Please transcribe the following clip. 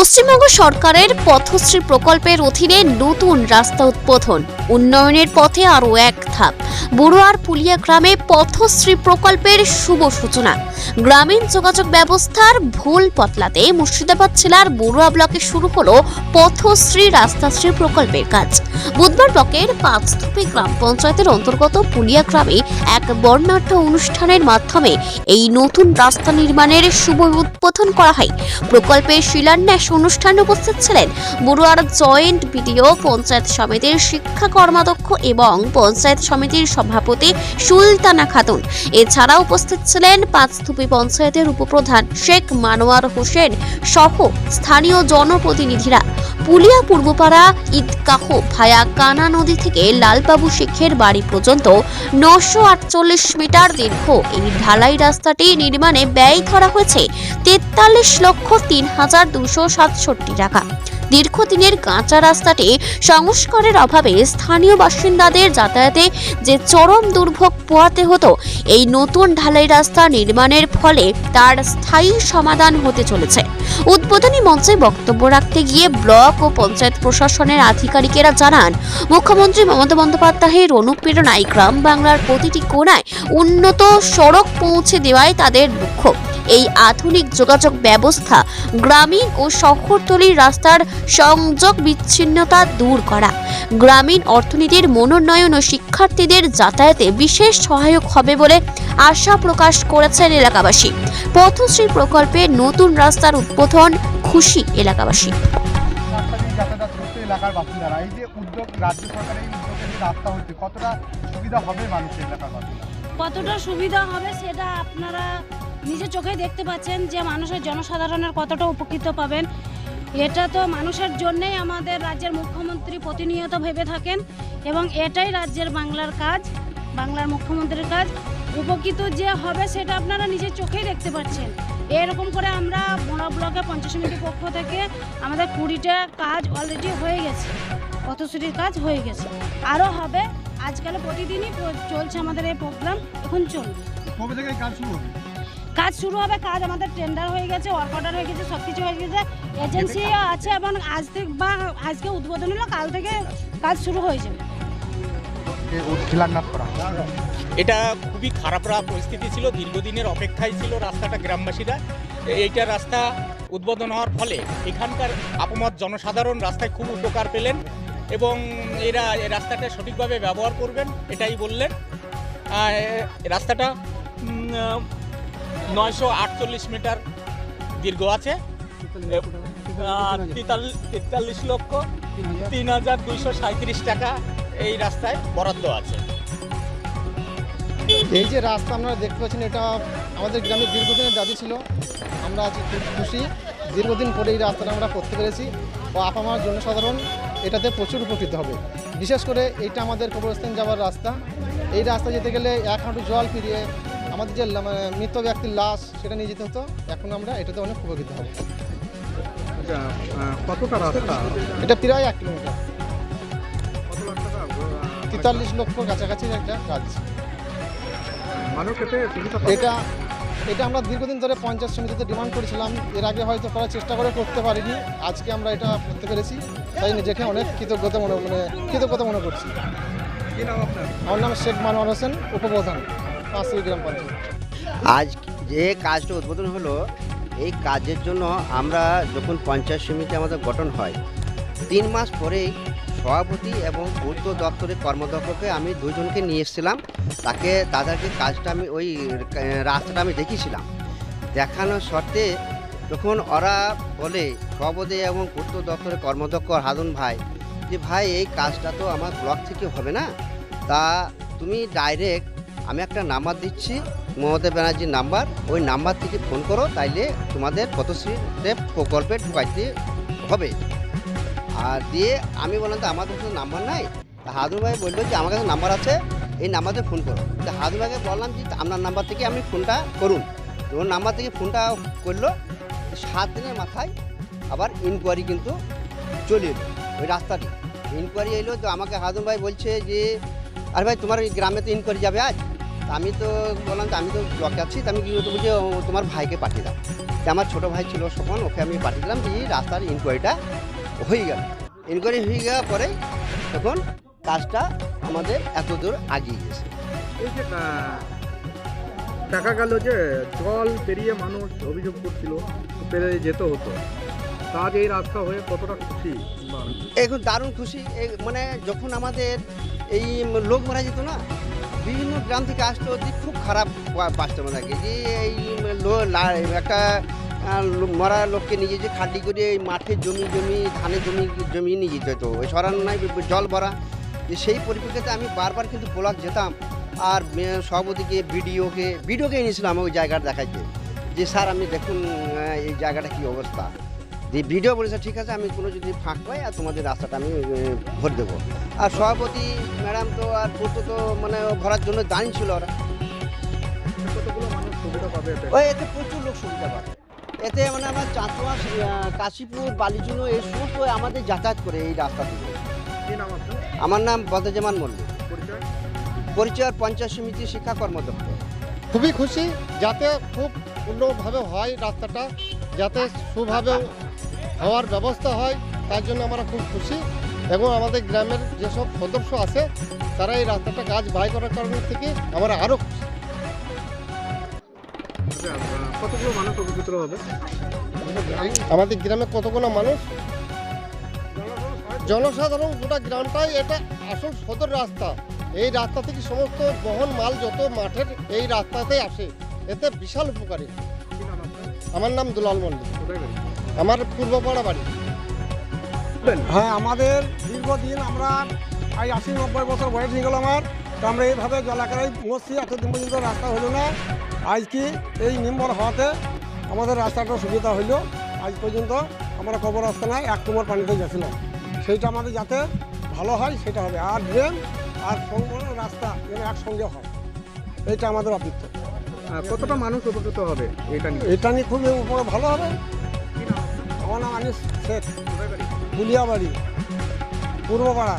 পশ্চিমবঙ্গ সরকারের পথশ্রী প্রকল্পের অধীনে নতুন রাস্তা উদ্বোধন। উন্নয়নের পথে আরও এক ধাপ। বড়ুয়ার পুলিয়া গ্রামে পথশ্রী প্রকল্পের শুভ সূচনা। গ্রামীণ যোগাযোগ ব্যবস্থার ভুল পতলাতে মুর্শিদাবাদ জেলার বড়ুয়া ব্লকে শুরু হলো পথশ্রী রাস্তাশ্রী প্রকল্পের কাজ। বুধবার ব্লকের পাঁচথুপি গ্রাম পঞ্চায়েতের অন্তর্গত পুলিয়া গ্রামে এক বর্ণাঢ্য অনুষ্ঠানের মাধ্যমে এই নতুন রাস্তা নির্মাণের শুভ উদ্বোধন করা হয়। প্রকল্পের শিলান্যাস অনুষ্ঠানে উপস্থিত ছিলেন বড়ুয়ার জয়েন্ট বিডিও পঞ্চায়েত সমিতির শিক্ষা কর্মাধ্যক্ষ এবং পঞ্চায়েত সমিতির সভাপতি সুলতানা খাতুন। এছাড়া উপস্থিত ছিলেন পাঁচথুপি পঞ্চায়েতের উপপ্রধান শেখ মানোয়ার হোসেন সহ স্থানীয় জনপ্রতিনিধিরা। পুলিয়া পূর্বপাড়া ঈদগাহ ভায়া কানা নদী থেকে লালবাবু শেখের বাড়ি পর্যন্ত নশো আটচল্লিশ মিটার দীর্ঘ। এই ঢালাই রাস্তাটি নির্মাণে ব্যয় ধরা হয়েছে তেতাল্লিশ লক্ষ তিন হাজার দুশো সাতষট্টি টাকা। দীর্ঘদিনের কাঁচা রাস্তাটি সংস্কারের অভাবে স্থানীয় বাসিন্দাদের যাতায়াতে যে চরম দুর্ভোগ পোহাতে হতো, এই নতুন ঢালাই রাস্তা নির্মাণের ফলে তার স্থায়ী সমাধান হতে চলেছে। উদ্বোধনী মঞ্চে বক্তব্য রাখতে গিয়ে ব্লক ও পঞ্চায়েত প্রশাসনের আধিকারিকেরা জানান, মুখ্যমন্ত্রী মমতা বন্দ্যোপাধ্যায়ের অনুপ্রেরণায় গ্রাম বাংলার প্রতিটি কোণায় উন্নত সড়ক পৌঁছে দেওয়ায় তাদের দুঃখ এই আধুনিক যোগাযোগ ব্যবস্থা গ্রামীণ ও শহরতলির রাস্তার সংযোগ বিচ্ছিন্নতা দূর করা। গ্রামীণ অর্থনীতির মনোন্নয়ন ও শিক্ষার্থীদের যাতায়াতে বিশেষ সহায়ক হবে বলে আশা প্রকাশ করেছেন এলাকাবাসী। পথশ্রী প্রকল্পে নতুন রাস্তার উদ্বোধন খুশি এলাকাবাসী। রাস্তা দিয়ে যাতায়াত করছে এলাকার বাসিন্দারা এই যে উদ্যোগ রাজ্য সরকারের উদ্যোগে যে রাস্তা হচ্ছে কতটা সুবিধা হবে মানুষের এলাকার বাসিন্দা কতটা সুবিধা হবে সেটা আপনারা নিজের চোখেই দেখতে পাচ্ছেন যে মানুষের জনসাধারণের কতটা উপকৃত পাবেন। এটা তো মানুষের জন্যেই আমাদের রাজ্যের মুখ্যমন্ত্রী প্রতিনিয়ত ভেবে থাকেন এবং এটাই রাজ্যের বাংলার কাজ, বাংলার মুখ্যমন্ত্রীর কাজ। উপকৃত যে হবে সেটা আপনারা নিজের চোখেই দেখতে পাচ্ছেন। এরকম করে আমরা মোড়া ব্লকে পঞ্চাশ সমিতির পক্ষ থেকে আমাদের কুড়িটা কাজ অলরেডি হয়ে গেছে, পথশ্রীর কাজ হয়ে গেছে। আরও হবে। আজকাল প্রতিদিনই চলছে আমাদের এই প্রোগ্রাম এখন চলবে কবে থেকে কাজ শুরু হবে? কাজ শুরু হবে কাজ আমাদের টেন্ডার হয়ে গেছে ওয়ার্ক অর্ডার হয়ে গেছে সব কিছু হয়ে গেছে। এজেন্সি আছে এবং আজ থেকে বা আজকে উদ্বোধন হলো কাল থেকে কাজ শুরু হয়ে যাবে এটা খুবই খারাপ রা- পরিস্থিতি ছিল দীর্ঘদিনের অপেক্ষায় ছিল রাস্তাটা গ্রামবাসীরা। এইটা রাস্তা উদ্বোধন হওয়ার ফলে এখানকার আপমত জনসাধারণ রাস্তায় খুব উপকার পেলেন এবং এরা এই রাস্তাটা সঠিকভাবে ব্যবহার করবেন এটাই বললেন। রাস্তাটা নয়শো আটচল্লিশ মিটার দীর্ঘ আছে। তেতাল্লিশ লক্ষ তিন হাজার দুইশো সাঁত্রিশ টাকা এই রাস্তায় বরাদ্দ আছে। এই যে রাস্তা আপনারা দেখতে পাচ্ছেন, এটা আমাদের গ্রামের দীর্ঘদিনের দাবি ছিল। আমরা আজ খুব খুশি। দীর্ঘদিন পরে এই রাস্তাটা আমরা করতে পেরেছি ও আপামার জনসাধারণ এটাতে প্রচুর উপকৃত হবে। বিশেষ করে এইটা আমাদের কবরস্থান যাওয়ার রাস্তা। এই রাস্তা যেতে গেলে এক হাঁটু জল ফিরিয়ে আমাদের যে মানে মৃত ব্যক্তির লাশ সেটা নিয়ে যেতে হতো এখন আমরা এটাতে অনেক উপকৃত হব। আচ্ছা কতটা রাস্তা? এটা প্রায় এক কিলোমিটার। তেতাল্লিশ লক্ষ কাছাকাছি একটা কাজ এটা এটা আমরা দীর্ঘদিন ধরে পঞ্চায়েত সমিতিতে ডিমান্ড করেছিলাম এর আগে হয়তো করার চেষ্টা করে করতে পারিনি আজকে আমরা এটা করতে পেরেছি তাই নিজেকে অনেক কৃতজ্ঞতা মনে মানে কৃতজ্ঞতা মনে করছি। আমার নাম শেখ মানোয়ার হোসেন উপপ্রধান। আজ যে কাজটা উদ্বোধন হলো, এই কাজের জন্য আমরা যখন পঞ্চায়েত সমিতি আমাদের গঠন হয়, তিন মাস পরেই সভাপতি এবং পূর্ত দপ্তরের কর্মদক্ষকে আমি দুজনকে নিয়ে এসেছিলাম। তাকে, তাদেরকে কাজটা আমি ওই রাস্তাটা আমি দেখিয়েছিলাম। দেখানোর শর্তে যখন ওরা বলে, সভাপতি এবং পূর্ত দপ্তরের কর্মদক্ষ হাদুন ভাই, যে, ভাই, এই কাজটা তো আমার ব্লক থেকে হবে না। তা তুমি ডাইরেক্ট আমি একটা নাম্বার দিচ্ছি, মমতা ব্যানার্জির নাম্বার। ওই নাম্বার থেকে ফোন করো, তাইলে তোমাদের পথশ্রীতে প্রকল্পে ঢুকাইতে হবে। আর দিয়ে আমি বললাম, তো আমার কাছে নাম্বার নাই। হাদুর ভাই বলল যে, আমার কাছে নাম্বার আছে, এই নাম্বারে ফোন করো। তা হাদুর ভাইকে বললাম যে, আপনার নাম্বার থেকে আমি ফোনটা করুন ওর নাম্বার থেকে ফোনটা করল। সাত দিনের মাথায় আবার ইনকোয়ারি কিন্তু চলে এলো ওই রাস্তাটি। ইনকোয়ারি এলো তো আমাকে হাদুর ভাই বলছে যে, আরে ভাই, তোমার ওই গ্রামে তো ইনকোয়ারি যাবে আজ? আমি তো বললাম যে আমি তো ব্লকে আছি তো আমি কি করতে বুঝে তোমার ভাইকে পাঠিয়ে দাও। আমার ছোটো ভাই ছিল সখন ওকে আমি পাঠিয়ে দিলাম যে রাস্তার ইনকোয়ারিটা হয়ে গেল। ইনকোয়ারি হয়ে যাওয়ার পরে তখন কাজটা আমাদের এত দূর আগিয়ে গেছে। এই যে দেখা গেল যে জল পেরিয়ে মানুষ অভিযোগ করছিল পেরিয়ে যেতে হতো। আজ এই রাস্তা হয়ে কতটা খুশি? এখন দারুণ খুশি। মানে যখন আমাদের এই লোক মারা যেত না বিভিন্ন গ্রাম থেকে আসতো যে খুব খারাপ বা- বাঁচতো থাকে যে এই একটা মরা লোককে নিয়ে যে খাটি করে এই মাঠে জমি জমি ধানের জমি জমি নিয়ে যেতে হতো। ওই সরানো নাই, জল ভরা। সেই পরিপ্রেক্ষিতে আমি বারবার কিন্তু ব্লক যেতাম আর সভাপতিকে বিডিওকে বিডিওকে এনেছিলাম ওই জায়গাটা দেখাইতে। যে স্যার আমি দেখুন এই জায়গাটা কি অবস্থা। যে ভিডিও বলেছে ঠিক আছে আমি কোনো যদি ফাঁক পাই আর তোমাদের রাস্তাটা আমি ভরে দেবো। আর সভাপতি ম্যাডাম তো আর পুরো তো মানে ভরার জন্য দাঁড়িয়ে ছিল ওরা। সুবিধা পাবে এতে? ওই এতে প্রচুর লোক সুবিধা পাবে। এতে মানে আমার চাঁচুয়া কাশীপুর বালিচুনো এই সমস্ত আমাদের যাতায়াত করে এই রাস্তা দিয়ে। কি নাম আপনার? আমার নাম বদজামান মল্লিক। পরিচয়? পরিচয় পঞ্চায়েত সমিতি শিক্ষা কর্মদপ্তর। খুবই খুশি যাতে খুব পূর্ণভাবে হয় রাস্তাটা যাতে সুভাবে হওয়ার ব্যবস্থা হয় তার জন্য আমরা খুব খুশি। এবং আমাদের গ্রামের যেসব সদস্য আছে তারা এই রাস্তাটা কাজ বাই করার কারণ থেকে আমরা আরও খুশি। আচ্ছা আহ, কতগুলো মানুষ উপকৃত হবে? আমাদের গ্রামে কতগুলো মানুষ? জনসাধারণ গোটা গ্রামটাই এটা আসল সদর রাস্তা। এই রাস্তা থেকে সমস্ত বহন মাল যত মাঠের এই রাস্তাতে আসে এতে বিশাল উপকারী। আমার নাম দুলাল বাড়ি? আমার পূর্ব পূর্বপাড়া বাড়ি। হ্যাঁ আমাদের দীর্ঘদিন আমরা এই আশি নব্বই বছর বয়স হয়ে গেল আমার। তো আমরা এইভাবে জলাকারাই মরছি এতদিন পর্যন্ত রাস্তা হলো না। আজ কি এই নিম্বর হওয়াতে আমাদের রাস্তাটা সুবিধা হইল। আজ পর্যন্ত আমরা কবর রাস্তা নাই এক কুমার পানিতে গেছিলাম। সেইটা আমাদের যাতে ভালো হয় সেটা হবে। আর ড্রেন আর সম্পূর্ণ রাস্তা যেন একসঙ্গে হয় এইটা আমাদের অপেক্ষা কতটা মানুষ উপকৃত হবে এটা নিয়ে? এটা নিয়ে খুবই উপরে ভালো হবে। আমার নাম আনিস শেখ পুলিয়াবাড়ি পূর্বপাড়া।